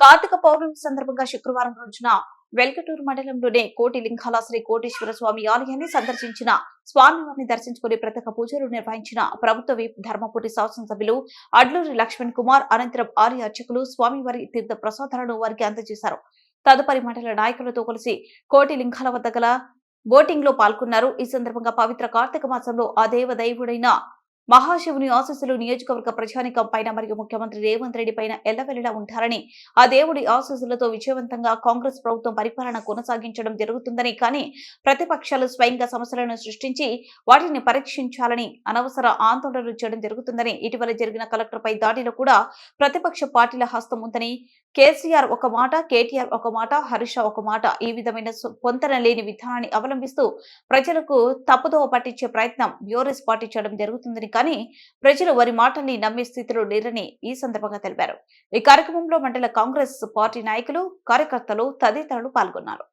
కార్తీక పౌర్ణమి సందర్భంగా శుక్రవారం రోజున వెల్కటూరు మండలంలోనే కోటి లింగాల శ్రీ కోటేశ్వర స్వామి ఆలయాన్ని సందర్శించిన స్వామివారిని దర్శించుకుని ప్రత్యేక పూజలు నిర్వహించిన ప్రభుత్వ విప్ ధర్మపురి శాసనసభ్యులు అడ్లూరి లక్ష్మణ్ కుమార్ అనంతరం ఆలయ అర్చకులు స్వామివారి తీర్థ ప్రసాదాలను వారికి అందజేశారు. తదుపరి మండల నాయకులతో కలిసి కోటి లింగాల వద్ద గల బోటింగ్లో పాల్గొన్నారు. ఈ సందర్భంగా పవిత్ర కార్తీక మాసంలో ఆ దేవ దైవుడైన మహాశివుని ఆశీస్సులు నియోజకవర్గ ప్రజానికం పైన మరియు ముఖ్యమంత్రి రేవంత్ రెడ్డి పైన ఎల్లవెల్లలా ఉంటారని ఆ దేవుడి ఆశీస్సులతో విజయవంతంగా కాంగ్రెస్ ప్రభుత్వం పరిపాలన కొనసాగించడం జరుగుతుందని కానీ ప్రతిపక్షాలు స్వయంగా సమస్యలను సృష్టించి వాటిని పరీక్షించాలని అనవసర ఆందోళనలు చేయడం జరుగుతుందని ఇటీవల జరిగిన కలెక్టర్పై దాడిలో కూడా ప్రతిపక్ష పార్టీల హస్తం ఉందని కేసీఆర్ ఒక మాట కేటీఆర్ ఒక మాట హరీష్ ఒక మాట ఈ విధమైన పొంతన లేని విధానాన్ని అవలంబిస్తూ ప్రజలకు తప్పుదోవ పట్టించే ప్రయత్నం బ్యూరెస్ పార్టీ చేయడం జరుగుతుందని కానీ ప్రజలు వారి మాటల్ని నమ్మే స్థితిలో లేరని ఈ సందర్భంగా తెలిపారు. ఈ కార్యక్రమంలో మండల కాంగ్రెస్ పార్టీ నాయకులు కార్యకర్తలు తదితరులు పాల్గొన్నారు.